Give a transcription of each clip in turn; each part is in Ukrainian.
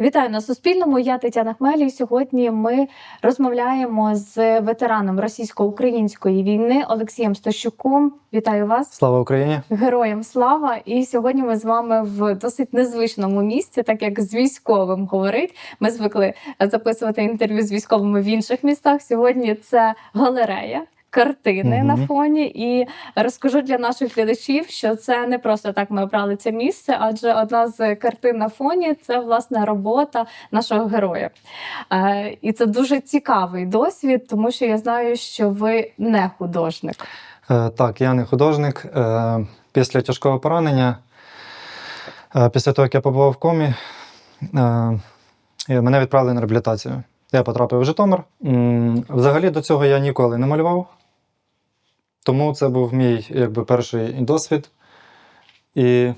Вітаю на Суспільному. Я Тетяна Хмель. Сьогодні ми розмовляємо з ветераном російсько-української війни Олексієм Стащуком. Вітаю вас, Слава Україні! героям слава! І сьогодні ми з вами в досить незвичному місці, так як з військовим говорить. Ми звикли записувати інтерв'ю з військовими в інших містах. Сьогодні це галерея. Картини Мгм. на фоні, і розкажу для наших глядачів, що це не просто так ми обрали це місце, адже одна з картин на фоні це власне робота нашого героя. Е, і це дуже цікавий досвід, тому що я знаю, що ви не художник. Е, Так, я не художник. Е, Після тяжкого поранення, е, після того, як я побував в комі, е, мене відправили на реабілітацію. Я потрапив в Житомир. Взагалі до цього я ніколи не малював. Тому це був мій якби, перший досвід. І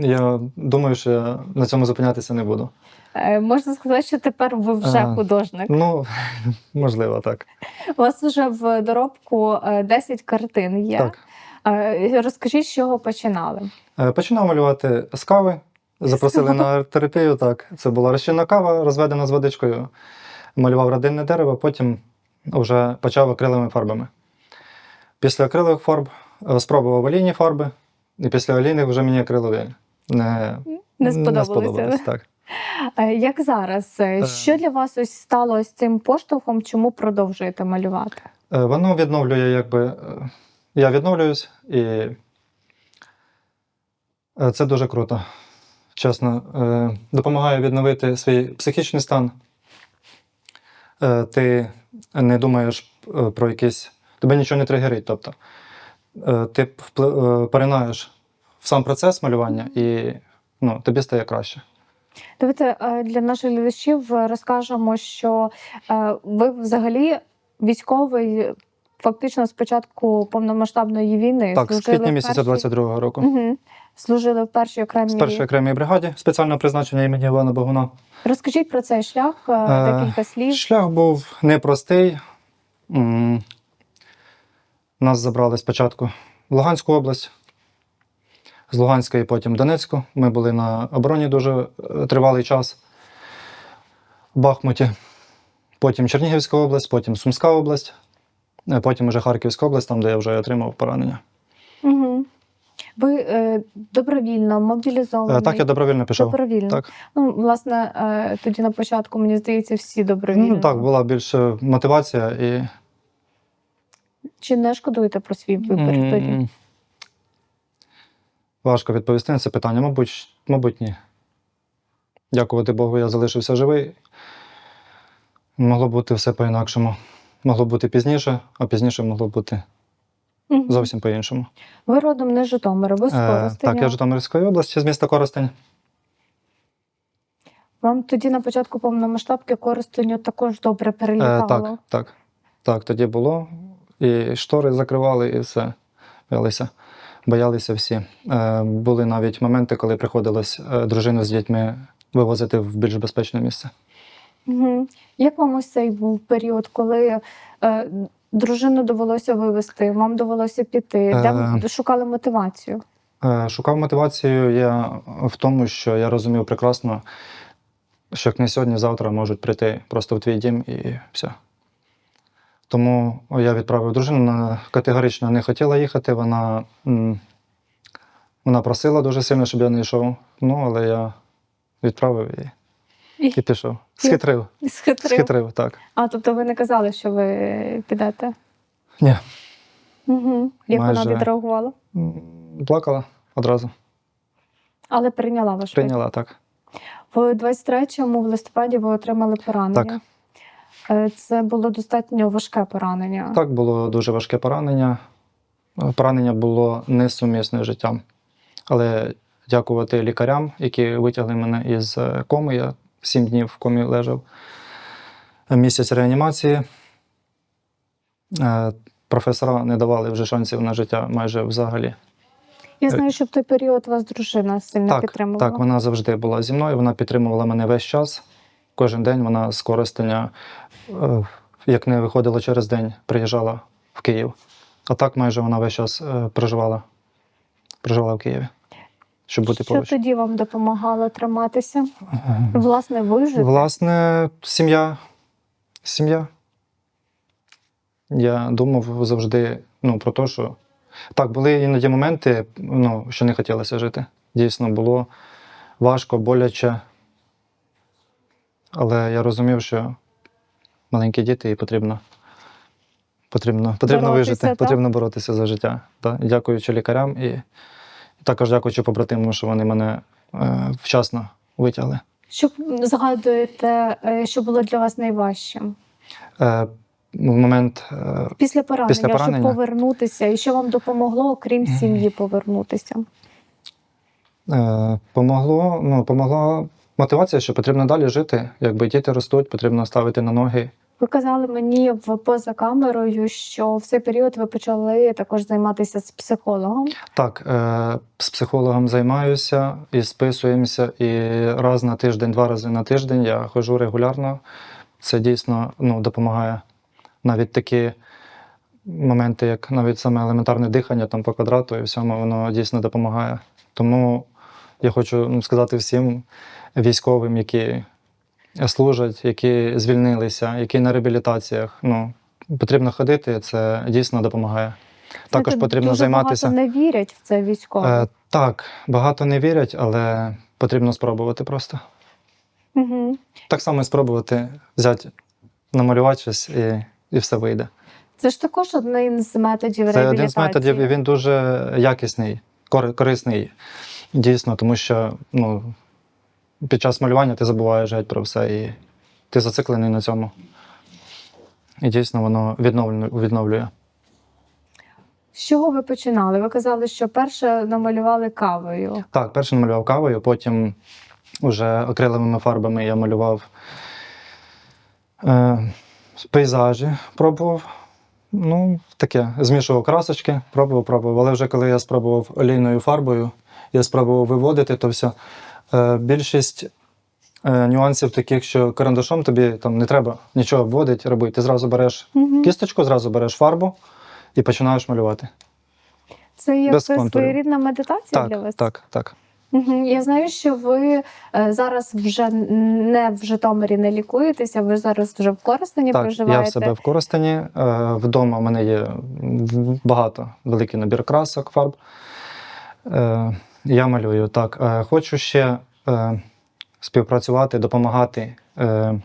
я думаю, що я на цьому зупинятися не буду. Е, можна сказати, що тепер ви вже Е, художник. Ну, можливо, так. У вас вже в доробку е, 10 картин є. Так. Е, Розкажіть, з чого починали? Е, Починав малювати з кави. Запросили на терапію. Так, це була розчинна кава, розведена з водичкою. Малював родинне дерево, потім вже почав акриловими фарбами. Після акрилових фарб е, спробував олійні фарби, і після олійних вже мені акрилові не, Не сподобалося. сподобалось, так. Е, Як зараз? Е. Що для вас ось стало ось цим поштовхом? Чому продовжуєте малювати? Воно відновлює, якби. Я відновлююсь, і це дуже круто. Чесно, допомагає відновити свій психічний стан. Ти не думаєш про якісь. Тебе нічого не тригерить. Тобто е, ти е, поринаєш в сам процес малювання, і ну, тобі стає краще. Давайте е, для наших глядачів розкажемо, що ви взагалі військовий фактично з початку повномасштабної війни Так, з квітня місяця першій- 22-го року. Мгм. Служили в першій окремій. З першої окремої бригаді спеціального призначення імені Івана Богуна. Розкажіть про цей шлях, декілька слів. Шлях був непростий. Нас забрали спочатку в Луганську область, з Луганської потім Донецьку. Ми були на обороні дуже е, тривалий час в Бахмуті. Потім Чернігівська область, потім Сумська область, е, потім уже Харківська область, там, де я вже отримав поранення. Угу. Ви е, добровільно мобілізований. Е, Так, я добровільно пішов. Добровільно. Так. Ну, власне, е, тоді на початку, мені здається, всі добровільно. Ну, так, була більше мотивація і Чи не шкодуєте про свій вибір М, тоді? Важко відповісти на це питання. Мабуть, мабуть, ні. Дякувати Богу, я залишився живий. Могло бути все по-інакшому. Могло бути пізніше, а пізніше могло бути Мгм. зовсім по-іншому. Ви родом не з Житомира, ви з Е, так, я з Житомирської області, з міста Коростень. Вам тоді на початку повномасштабки Коростеню також добре Е, так, так. Так, тоді було. І штори закривали, і все. Боялися. Боялися всі. Е, були навіть моменти, коли приходилось е, дружину з дітьми вивозити в більш безпечне місце. Угу. Як вам ось цей був період, коли е, дружину довелося вивезти, вам довелося піти? Де ви шукали мотивацію? Е, Шукав мотивацію я в тому, що я розумів прекрасно, що як не сьогодні, завтра можуть прийти просто в твій дім і все. Тому я відправив дружину, вона категорично не хотіла їхати. Вона, вона просила дуже сильно, щоб я не йшов. Ну, але я відправив і, І- і пішов. Схитрив. Схитрив. Схитрив, так. А, тобто ви не казали, що ви підете? Ні. Угу. Як Майже. вона відреагувала? Плакала одразу. Але прийняла ваш. Прийняла так. В 23-му в листопаді ви отримали поранення. Так. Е, Це було достатньо важке поранення. Так, було дуже важке поранення. Е, Поранення було несумісне з життям. Але дякувати лікарям, які витягли мене із е, коми. Я сім днів в комі лежав. Місяць реанімації. Професора не давали вже шансів на життя майже взагалі. Я знаю, що в той період вас дружина сильно Так, підтримувала. так, вона завжди була зі мною, вона підтримувала мене весь час. Кожен день вона з Коростеня, е, як не виходила через день, приїжджала в Київ. А так майже вона весь час е, проживала, проживала в Києві. щоб бути Що поруч. тоді вам допомагало триматися? Е, Власне, вижити? Власне, сім'я. Сім'я. Я думав завжди ну, про те, що так, були іноді моменти, ну, що не хотілося жити. Дійсно, було важко, боляче. Але я розумів, що маленькі діти і потрібно, потрібно, потрібно Боротися, вижити, так? потрібно боротися за життя. Так. Дякуючи лікарям і, і також дякуючи побратимам, що вони мене е, вчасно витягли. Що згадуєте, е, що було для вас найважчим? Е, в момент е, Після поранення, Після щоб повернутися, і що вам допомогло, окрім сім'ї, повернутися? е, помогло, ну, помогла мотивація, що потрібно далі жити. Якби діти ростуть, потрібно ставити на ноги. Ви казали мені в поза камерою, що в цей період ви почали також займатися з психологом. Так, е, з психологом займаюся і списуємося. І раз на тиждень, два рази на тиждень я ходжу регулярно. Це дійсно ну, допомагає. Навіть такі моменти, як навіть саме елементарне дихання там по квадрату і всьому, воно дійсно допомагає. Тому я хочу ну, сказати всім військовим, які служать, які звільнилися, які на реабілітаціях. Ну, потрібно ходити, це дійсно допомагає. Також Знаєте, потрібно дуже займатися. Багато не вірять в це військово. Е, так, багато не вірять, але потрібно спробувати просто. Угу. Так само і спробувати взяти, намалювати щось і, і все вийде. Це ж також один з методів Це один з методів, і він дуже якісний, кор- корисний. Дійсно, тому що ну, під час малювання ти забуваєш геть про все і ти зациклений на цьому. І дійсно воно відновлює. З чого ви починали? Ви казали, що перше намалювали кавою. Так, перше намалював кавою, потім вже акриловими фарбами я малював е, пейзажі, пробував. Ну, таке, змішував красочки, пробував, пробував. Але вже коли я спробував олійною фарбою, я спробував виводити, то все. Е, більшість е, нюансів таких, що карандашом тобі там не треба нічого вводити, робити. Ти зразу береш Угу. кісточку, зразу береш фарбу і починаєш малювати. Це без своєрідна медитація для вас? так, так. Я знаю, що ви е, зараз вже не в Житомирі не лікуєтеся, ви зараз вже в Коростені Так, проживаєте. я в себе в Коростені. Вдома в мене є багато великий набір красок, фарб. Я малюю. Так, е, хочу ще е, співпрацювати, допомагати е,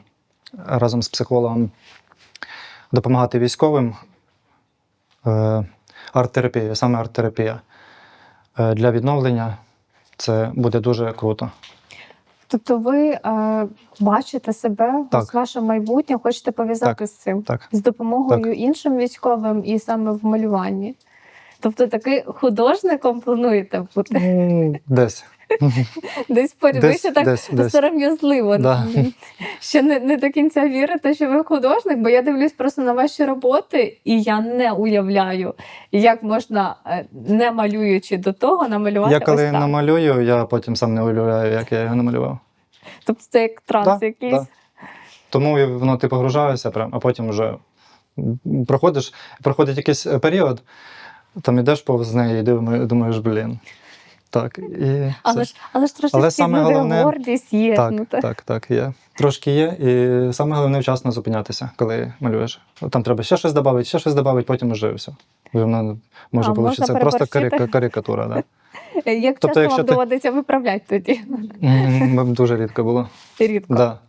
разом з психологом, допомагати військовим. Арт-терапією, саме арт-терапія. Для відновлення це буде дуже круто. Тобто ви е, бачите себе Так. ось ваше майбутнє, хочете пов'язати Так. з цим, Так. з допомогою іншим військовим і саме в малюванні. Тобто таки художником плануєте бути Ну, Десь. десь ще так сором'язливо. Да. Ще не, не до кінця вірите, що ви художник, бо я дивлюсь просто на ваші роботи, і я не уявляю, як можна, е, не малюючи до того, намалювати. Я коли ось так. намалюю, я потім сам не уявляю, як я його намалював. Тобто це як транс Да, якийсь. да. Тому воно ти погружаєшся, прям, а потім вже проходиш, проходить якийсь е, період, там йдеш повз неї і думаєш, блін. Так, і Але ж, але ж трошечки Але саме головне- гордість є. так, ну, та- так, так, є. Трошки є, і саме головне вчасно зупинятися, коли малюєш. Там треба ще щось додати, ще щось додати, потім вже все. Воно може А, вийти просто переборщити? карикатура. Да. Як Тобто, часто якщо вам ти- доводиться виправляти тоді? Дуже рідко було. Рідко. Да.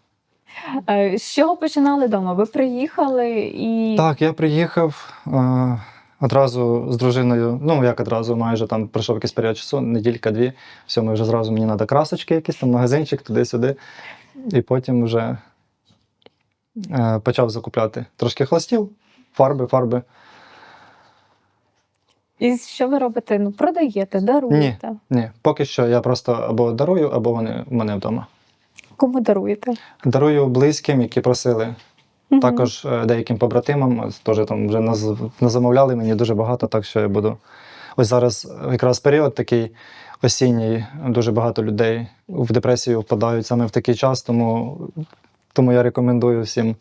Е, З чого починали вдома? Ви приїхали і Так, я приїхав е, одразу з дружиною. Ну, як одразу, майже там пройшов якийсь період часу, неділька-дві. Все, ми вже зразу мені треба красочки, якісь там магазинчик, туди-сюди. І потім вже е, почав закупляти трошки холстів, фарби, фарби. І що ви робите? Ну, продаєте, даруєте. Ні, поки що я просто або дарую, або вони в мене вдома. Кому даруєте? Дарую близьким, які просили. Мгм. Також е, деяким побратимам теж там вже наз- назамовляли мені дуже багато, так що я буду. Ось зараз якраз період такий осінній, дуже багато людей в депресію впадають саме в такий час, тому, тому я рекомендую всім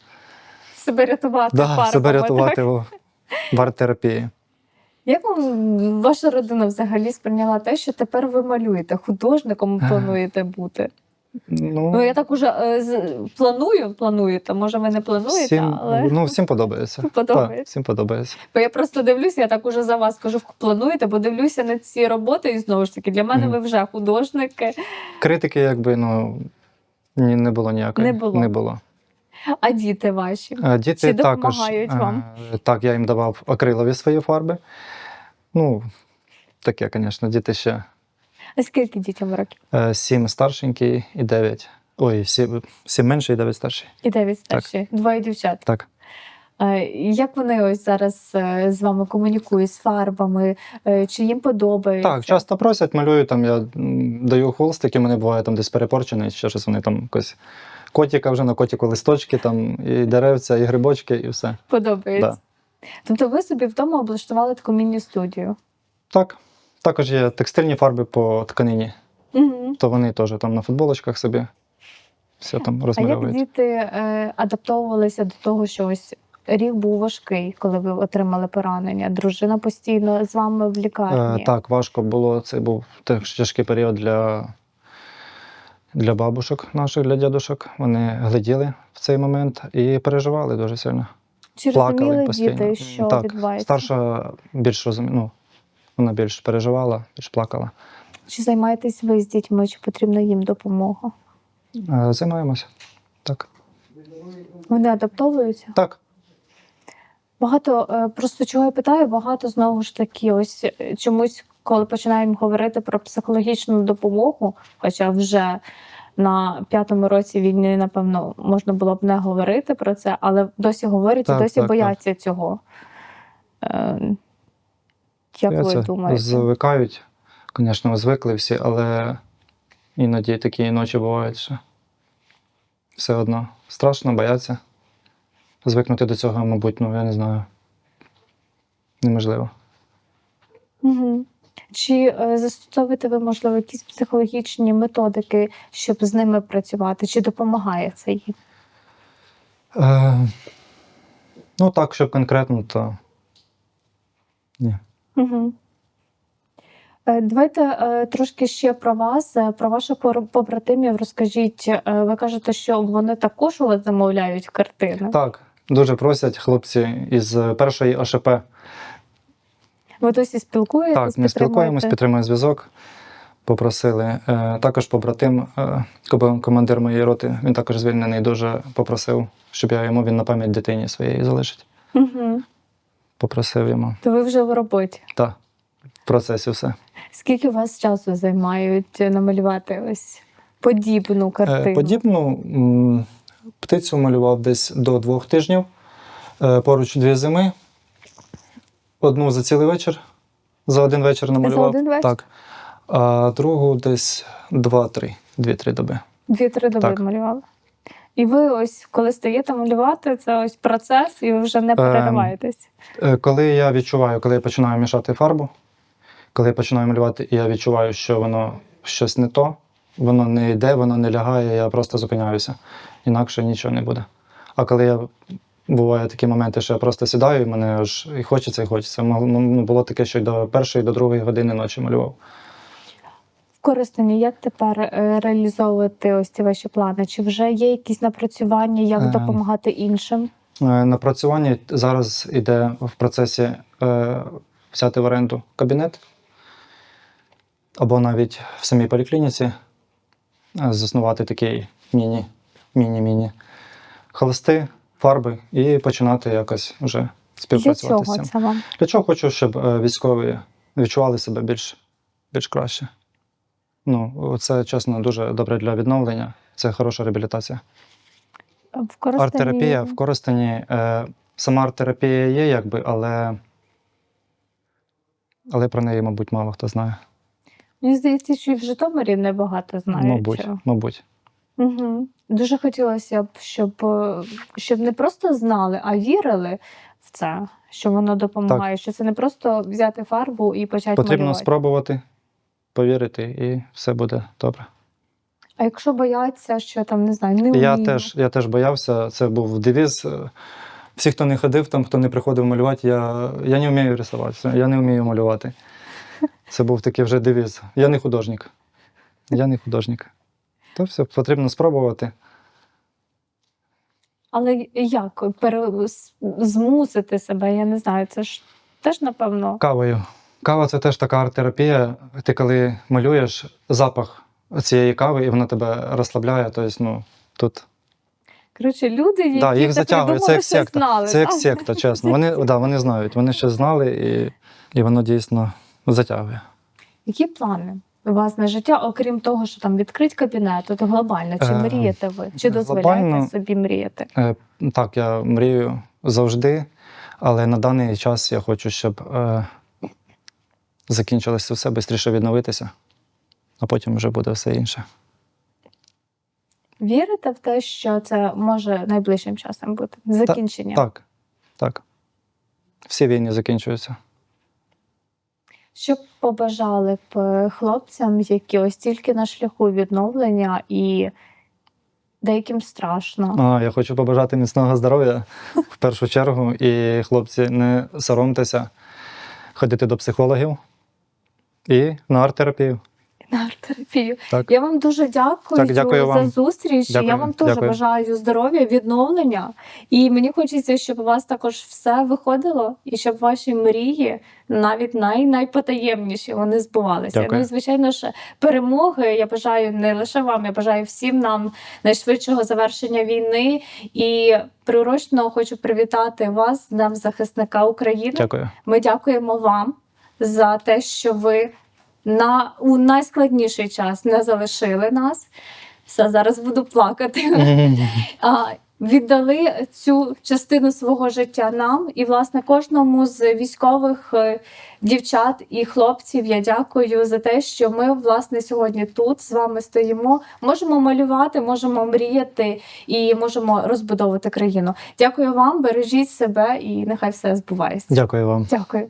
себе рятувати. да, фарбами, себе рятувати в, в арт-терапії. Як вам ваша родина взагалі сприйняла те, що тепер ви малюєте? Художником плануєте бути? Ну, Ну я так уже е, з- планую, плануєте. Може, ви не плануєте, всім, але ну, всім подобається. Подобається. Так, всім подобається. бо я просто дивлюся, я так уже за вас кажу, плануєте, бо дивлюся на ці роботи, і знову ж таки, для мене Мгм. ви вже художники. Критики, якби, ну, ні, не було ніякої. Не було. Не було. А діти ваші? Е, Діти Чи також. допомагають вам? Так, я їм давав акрилові свої фарби. Ну, таке, звісно, діти ще А скільки дітям років? е, сім старшенький і дев'ять. Ой, сім, сім менший і дев'ять старший. І дев'ять старші, двоє дівчат. Так. Е, Як вони ось зараз е, з вами комунікують з фарбами? Чи їм подобається? Так, часто просять, малюю там, я даю холстики, мене буває там десь перепорчений, ще щось вони там якось. Котика вже на котику листочки, там і деревця, і грибочки, і все. Подобається. Тобто ви собі вдома облаштували таку міні-студію. Так. Також є текстильні фарби по тканині, Угу. то вони теж там на футболочках собі все там А як діти е, адаптовувалися до того, що ось рік був важкий, коли ви отримали поранення? Дружина постійно з вами в лікарні. Е, так, важко було. Це був теж тяжкий період для, для бабушок наших, для дядушок. Вони гляділи в цей момент і переживали дуже сильно. Чи плакали розуміли постійно. діти, що Так, відбувається? Старша більш розумі... ну, вона більш переживала, більш плакала. Чи займаєтесь ви з дітьми, чи потрібна їм допомога? Е, Займаємося. Так. Вони адаптовуються? Так. Багато е, просто чого я питаю, багато знову ж таки, ось е, чомусь, коли починаємо говорити про психологічну допомогу, хоча вже на п'ятому році війни, напевно, можна було б не говорити про це, але досі говорять Так, досі так, бояться цього. Е, як Я ви це думаєте? Звикають, звісно, звикли всі, але іноді такі ночі бувають, що все одно страшно, бояться. Звикнути до цього, мабуть, ну я не знаю. Неможливо. Угу. Чи е, застосовуєте ви, можливо, якісь психологічні методики, щоб з ними працювати? Чи допомагає це їм? Е, ну так, щоб конкретно, то ні. Угу. Давайте е, трошки ще про вас, е, про ваших побратимів. Розкажіть, Е, ви кажете, що вони також у вас замовляють картини. Так, дуже просять хлопці із першої АШП. Ви досі спілкуєтесь? Так, ми спілкуємось, підтримуємо зв'язок. Попросили. Е, також побратим, е, командир моєї роти, він також звільнений, дуже попросив, щоб я йому він на пам'ять дитині своєї залишить. Угу. Попросив йому. То ви вже в роботі. Так, в процесі все. Скільки у вас часу займають намалювати ось подібну картину? Е, подібну птицю малював десь до двох тижнів. Е, поруч дві зими. Одну за цілий вечір. За один вечір намалював. один вечір? Так. А другу десь два-три, дві-три доби. Дві-три доби Так. малювали. І ви ось, коли стаєте малювати, це ось процес, і ви вже не перериваєтесь. Е, Коли я відчуваю, коли я починаю мішати фарбу, коли я починаю малювати, і я відчуваю, що воно щось не то, воно не йде, воно не лягає, я просто зупиняюся. Інакше нічого не буде. А коли я буває такі моменти, що я просто сідаю, і мене аж і хочеться, і хочеться. Ну, було таке, що до першої, до другої години ночі малював. В як тепер е, реалізовувати ось ці ваші плани? Чи вже є якісь напрацювання, як Е, допомагати іншим? Е, Напрацювання зараз йде в процесі е, взяти в оренду кабінет або навіть в самій поліклініці заснувати такий міні, міні-міні холсти, фарби і починати якось вже Для співпрацювати з цим. це вам? Для чого хочу, щоб військові відчували себе більш, більш краще. Ну, це чесно дуже добре для відновлення. Це хороша реабілітація. В Коростені... Арт-терапія в Коростені. Е, сама арт-терапія є, якби, але, але про неї, мабуть, мало хто знає. Мені здається, що і в Житомирі небагато знають. мабуть, мабуть. Угу. Дуже хотілося б, щоб, е, щоб не просто знали, а вірили в це, що воно допомагає, що це не просто взяти фарбу і почати Потрібно малювати. спробувати, повірити, і все буде добре. А якщо бояться, що там не знаю, не Я вмію? теж, я теж боявся, це був девіз. е, Всі, хто не ходив, там, хто не приходив малювати, я, я не вмію рисувати, я не вмію малювати. Це був такий вже девіз. Я не художник. Я не художник. То все потрібно спробувати. Але як пере... змусити себе? Я не знаю, це ж теж напевно. Кавою. Кава це теж така арт-терапія. Ти коли малюєш запах цієї кави, і вона тебе розслабляє. Тобто, ну, тут Коротше, люди, які да, їх затягує. Це як секта. знали. Це як секта, чесно. Вони, да, вони знають, вони ще знали, і, і воно дійсно затягує. Які плани у вас на життя, окрім того, що там відкрить кабінет, от глобально, чи Е, мрієте ви? Чи дозволяєте глобально- собі мріяти? Е, так, я мрію завжди, але на даний час я хочу, щоб е, закінчилося все, швидше відновитися, а потім вже буде все інше. Вірите в те, що це може найближчим часом бути? Закінчення? Так, так. Всі війни закінчуються. Що б побажали б е, хлопцям, які ось тільки на шляху відновлення і деяким страшно? А, я хочу побажати міцного здоров'я в першу чергу. І хлопці, не соромтеся ходити до психологів і на арт-терапію. На арт-терапію. Так. Я вам дуже дякую, Так, дякую за вам. зустріч. Я вам теж дякую. бажаю здоров'я, відновлення. І мені хочеться, щоб у вас також все виходило, і щоб ваші мрії, навіть най найпотаємніші, вони збувалися. Дякую. Ну і звичайно ж, перемоги я бажаю не лише вам, я бажаю всім нам найшвидшого завершення війни. І приурочно хочу привітати вас, з Днем захисника України. Дякую. Ми дякуємо вам за те, що ви на у найскладніший час не залишили нас. Все, зараз буду плакати. А, віддали цю частину свого життя нам і, власне, кожному з військових е, дівчат і хлопців я дякую за те, що ми власне сьогодні тут з вами стоїмо. Можемо малювати, можемо мріяти і можемо розбудовувати країну. Дякую вам, бережіть себе і нехай все збувається. Дякую вам. Дякую.